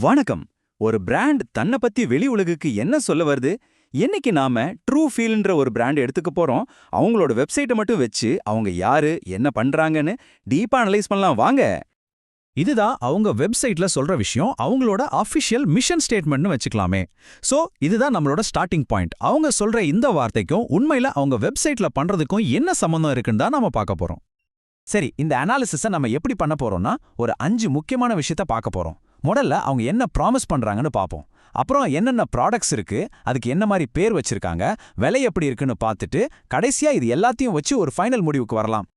வணக்கம். ஒரு பிராண்ட் தன்னை பத்தி வெளி உலகுக்கு என்ன சொல்ல வருது? என்னைக்கு நாம ட்ரூ ஃபீல்ன்ற ஒரு பிராண்ட் எடுத்துக்க போறோம். அவங்களோட வெப்சைட்டை மட்டும் வச்சு அவங்க யாரு என்ன பண்றாங்கன்னு டீப்பா அனலைஸ் பண்ணலாம். வாங்க. இதுதான் அவங்க வெப்சைட்ல சொல்ற விஷயம். அவங்களோட அஃபிஷியல் மிஷன் ஸ்டேட்மெண்ட்னு வச்சுக்கலாமே. சோ இதுதான் நம்மளோட ஸ்டார்டிங் பாயிண்ட் அவங்க சொல்ற இந்த வார்த்தைக்கும் உண்மையில அவங்க வெப்சைட்ல பண்றதுக்கும் என்ன சம்பந்தம் இருக்குன்னு தான் நாம பார்க்க போறோம். சரி இந்த அனாலிசிஸை நம்ம எப்படி பண்ண போறோம்னா ஒரு அஞ்சு முக்கியமான விஷயத்த பார்க்க போறோம். முதல்ல அவங்க என்ன ப்ராமிஸ் பண்றாங்கன்னு பார்ப்போம். அப்புறம் என்னென்ன ப்ராடக்ட்ஸ் இருக்கு அதுக்கு என்ன மாதிரி பேர் வச்சிருக்காங்க விலை எப்படி இருக்குன்னு பார்த்துட்டு கடைசியா இது எல்லாத்தையும் வச்சு ஒரு ஃபைனல் முடிவுக்கு வரலாம்.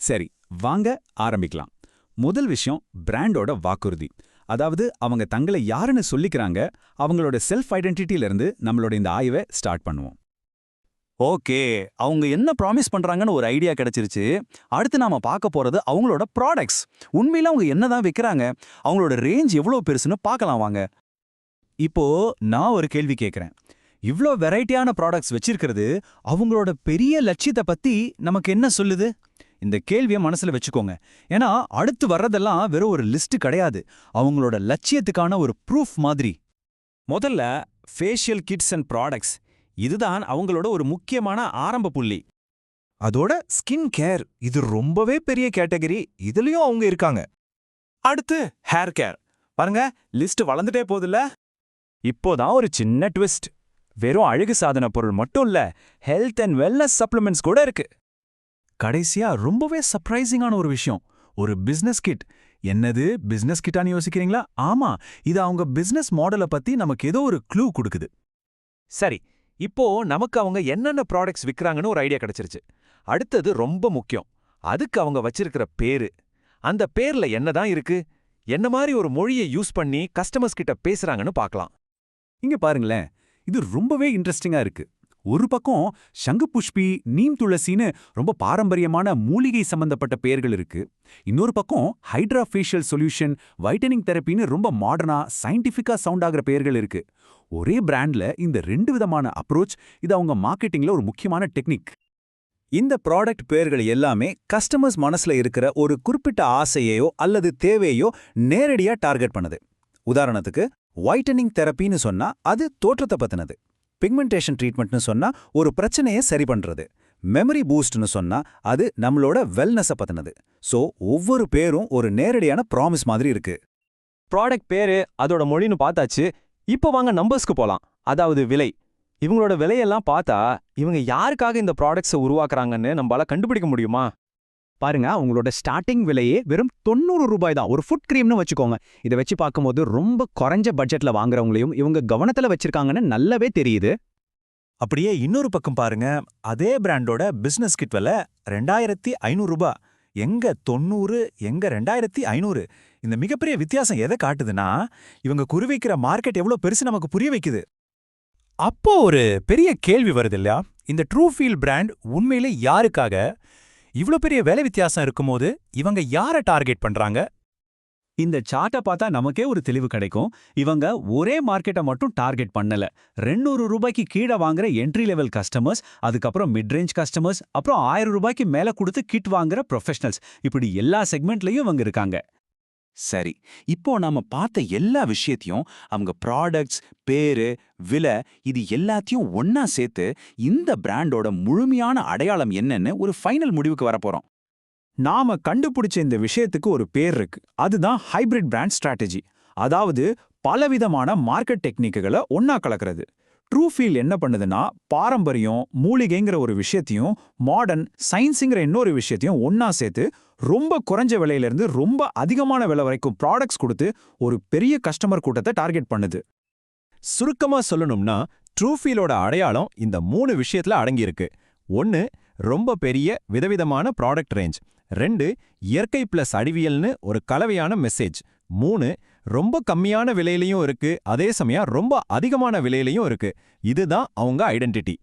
சரி வாங்க ஆரம்பிக்கலாம். முதல் விஷயம் பிராண்டோட வாக்குறுதி. அதாவது அவங்க தங்களை யாருன்னு சொல்லிக்கிறாங்க அவங்களோட செல்ஃப் ஐடென்டிட்டியிலிருந்து நம்மளோட இந்த ஆய்வை ஸ்டார்ட் பண்ணுவோம். ஓகே அவங்க என்ன ப்ராமிஸ் பண்றாங்கன்னு ஒரு ஐடியா கிடைச்சிருச்சு. அடுத்து நாம பார்க்க போறது அவங்களோட ப்ராடக்ட்ஸ் உண்மையில அவங்க என்னதான் விற்கிறாங்க அவங்களோட ரேஞ்ச் எவ்வளோ பெருசுன்னு பார்க்கலாம் வாங்க. இப்போ நான் ஒரு கேள்வி கேட்குறேன். இவ்ளோ வெரைட்டியான ப்ராடக்ட்ஸ் வச்சிருக்கிறது அவங்களோட பெரிய லட்சியத்தை பத்தி நமக்கு என்ன சொல்லுது? இந்த கேள்வியை மனசுல வச்சுக்கோங்க. ஏன்னா அடுத்து வர்றதெல்லாம் வெறும் ஒரு லிஸ்ட் கிடையாது. அவங்களோட லட்சியத்துக்கான ஒரு ப்ரூஃப் மாதிரி. முதல்ல ஃபேஷியல் கிட்ஸ் அண்ட் ப்ராடக்ட்ஸ் இதுதான் அவங்களோட ஒரு முக்கியமான ஆரம்ப புள்ளி. அதோட ஸ்கின் கேர் இது ரொம்பவே பெரிய கேட்டகரி. இதுலயும் அவங்க இருக்காங்க. அடுத்து ஹேர் கேர் பாருங்க லிஸ்ட் வளர்ந்துட்டே போகுதுல்ல? இப்போதான் ஒரு சின்ன ட்விஸ்ட் வெறும் அழகு சாதன பொருள் மட்டும் இல்ல ஹெல்த் அண்ட் வெல்னஸ் சப்ளிமெண்ட்ஸ் கூட இருக்கு. கடைசியா ரொம்பவே சர்ப்ரைசிங்கான ஒரு விஷயம். ஒரு பிசினஸ் கிட் என்னது பிசினஸ் கிட்டான்னு யோசிக்கிறீங்களா? ஆமா இது அவங்க பிசினஸ் மாடலை பத்தி நமக்கு ஏதோ ஒரு க்ளூ கொடுக்குது. சரி இப்போ நமக்கு அவங்க என்னென்ன ப்ராடக்ட்ஸ் விற்கிறாங்கன்னு ஒரு ஐடியா கிடைச்சிருச்சு. அடுத்தது ரொம்ப முக்கியம். அதுக்கு அவங்க வச்சிருக்கிற பேரு. அந்த பேர்ல என்னதான் இருக்கு? என்ன மாதிரி ஒரு மொழியை யூஸ் பண்ணி கஸ்டமர்ஸ் கிட்ட பேசுறாங்கன்னு பார்க்கலாம். இங்க பாருங்களேன். இது ரொம்பவே இன்ட்ரெஸ்டிங்கா இருக்கு. ஒரு பக்கம் சங்கு புஷ்பி நீம் துளசின்னு ரொம்ப பாரம்பரியமான மூலிகை சம்பந்தப்பட்ட பெயர்கள் இருக்கு. இன்னொரு பக்கம் ஹைட்ரா ஃபேஷியல் சொல்யூஷன் வைட்டனிங் தெரப்பின்னு ரொம்ப மாடர்னா சயின்டிஃபிக்கா சவுண்ட் ஆகிற பெயர்கள் இருக்கு. ஒரே பிராண்ட்ல இந்த ரெண்டு விதமான அப்ரோச் இது அவங்க மார்க்கெட்டிங்ல ஒரு முக்கியமான டெக்னிக் இந்த ப்ராடக்ட் பேர்கள் எல்லாமே கஸ்டமர்ஸ் மனசுல இருக்கிற ஒரு குறிப்பிட்ட ஆசையையோ அல்லது தேவையோ நேரடியா டார்கெட் பண்ணுது. உதாரணத்துக்கு ஒயிட்டனிங் தெரப்பின்னு சொன்னா அது தோற்றத்தை பத்தினது. பிக்மெண்டேஷன் ட்ரீட்மெண்ட்னு சொன்னா ஒரு பிரச்சனையை சரி பண்றது. மெமரி பூஸ்ட்னு சொன்னா அது நம்மளோட வெல்னஸை பத்தினது. சோ ஒவ்வொரு பேரும் ஒரு நேரடியான ப்ராமிஸ் மாதிரி இருக்கு. ப்ராடக்ட் பேரு அதோட மொழின்னு பார்த்தாச்சு இப்போ வாங்க நம்பர்ஸ்க்கு போலாம். அதாவது விலை. இவங்களோட விலையெல்லாம் பார்த்தா இவங்க யாருக்காக இந்த ப்ராடக்ட்ஸை உருவாக்குறாங்கன்னு நம்மளால கண்டுபிடிக்க முடியுமா? பாருங்க அவங்களோட ஸ்டார்டிங் விலையே வெறும் தொண்ணூறு ரூபாய் தான். ஒரு ஃபுட் கிரீம்னு வச்சுக்கோங்க. இதை வச்சு பார்க்கும்போது ரொம்ப குறைஞ்ச பட்ஜெட்ல வாங்குறவங்களையும் இவங்க கவனத்துல வச்சிருக்காங்கன்னு நல்லாவே தெரியுது. அப்படியே இன்னொரு பக்கம் பாருங்க. அதே பிராண்டோட பிசினஸ் கிட் விலை ரெண்டாயிரத்தி ஐநூறு ரூபாய். எங்க தொண்ணூறு எங்க ரெண்டாயிரத்தி ஐநூறு? இந்த மிகப்பெரிய வித்தியாசம் எதை காட்டுதுன்னா இவங்க குறிவைக்கிற மார்க்கெட் எவ்வளவு பெருசு நமக்கு புரிய வைக்குது. அப்போ ஒரு பெரிய கேள்வி வருது இல்லையா? இந்த ட்ரூஃபீல் பிராண்ட் உண்மையிலே யாருக்காக இவ்ளோ பெரிய வேலை வித்தியாசம் இருக்கும்போது இவங்க யாரை டார்கெட் பண்றாங்க? இந்த சார்ட்டை பார்த்தா நமக்கே ஒரு தெளிவு கிடைக்கும். இவங்க ஒரே மார்க்கெட்டை மட்டும் டார்கெட் பண்ணல. ரெண்டூறு ரூபாய்க்கு கீழே வாங்குற என்ட்ரி லெவல் கஸ்டமர்ஸ் அதுக்கப்புறம் மிட் ரேஞ்ச் கஸ்டமர்ஸ் அப்புறம் ஆயிரம் ரூபாய்க்கு மேல கொடுத்து கிட் வாங்குற ப்ரொஃபஷனல்ஸ் இப்படி எல்லா செக்மெண்ட்லயும் இவங்க இருக்காங்க. சரி இப்போ நாம பார்த்த எல்லா விஷயத்தையும் அவங்க ப்ராடக்ட்ஸ் பேரு விலை இது எல்லாத்தையும் ஒன்னா சேர்த்து இந்த பிராண்டோட முழுமையான அடையாளம் என்னன்னு ஒரு ஃபைனல் முடிவுக்கு வரப்போறோம். நாம கண்டுபிடிச்ச இந்த விஷயத்துக்கு ஒரு பேர் இருக்கு. அதுதான் ஹைபிரிட் பிராண்ட் ஸ்ட்ராட்டஜி அதாவது பலவிதமான மார்க்கெட் டெக்னிக்குகளை ஒன்னா கலக்கிறது. ட்ரூஃபீல் என்ன பண்ணுதுன்னா பாரம்பரியம் மூலிகைங்கிற ஒரு விஷயத்தையும் மாடர்ன் சயின்ஸுங்கிற இன்னொரு விஷயத்தையும் ஒன்னா சேர்த்து ரொம்ப குறைஞ்ச விலையிலிருந்து ரொம்ப அதிகமான விலை வரைக்கும் ப்ராடக்ட்ஸ் கொடுத்து ஒரு பெரிய கஸ்டமர் கூட்டத்தை டார்கெட் பண்ணுது. சுருக்கமா சொல்லணும்னா ட்ரூஃபீலோட அடையாளம் இந்த மூணு விஷயத்துல அடங்கியிருக்கு. ஒன்னு ரொம்ப பெரிய விதவிதமான ப்ராடக்ட் ரேஞ்ச் ரெண்டு இயற்கை பிளஸ் அறிவியல்னு ஒரு கலவையான மெசேஜ் மூணு ரொம்ப கம்மியான விலையிலையும் இருக்கு. அதே சமயம் ரொம்ப அதிகமான விலையிலையும் இருக்கு. இதுதான் அவங்க ஐடென்டிட்டி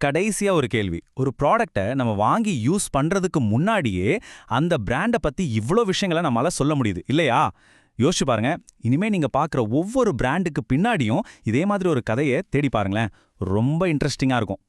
கடைசியா ஒரு கேள்வி. ஒரு ப்ராடக்டை நம்ம வாங்கி யூஸ் பண்றதுக்கு முன்னாடியே அந்த பிராண்டை பத்தி இவ்ளோ விஷயங்களை நம்மளால சொல்ல முடியுது. இல்லையா? யோசிச்சு பாருங்க. இனிமே நீங்க பார்க்குற ஒவ்வொரு பிராண்டுக்கு பின்னாடியும் இதே மாதிரி ஒரு கதையை தேடி பாருங்களேன். ரொம்ப இன்ட்ரெஸ்டிங்கா இருக்கும்.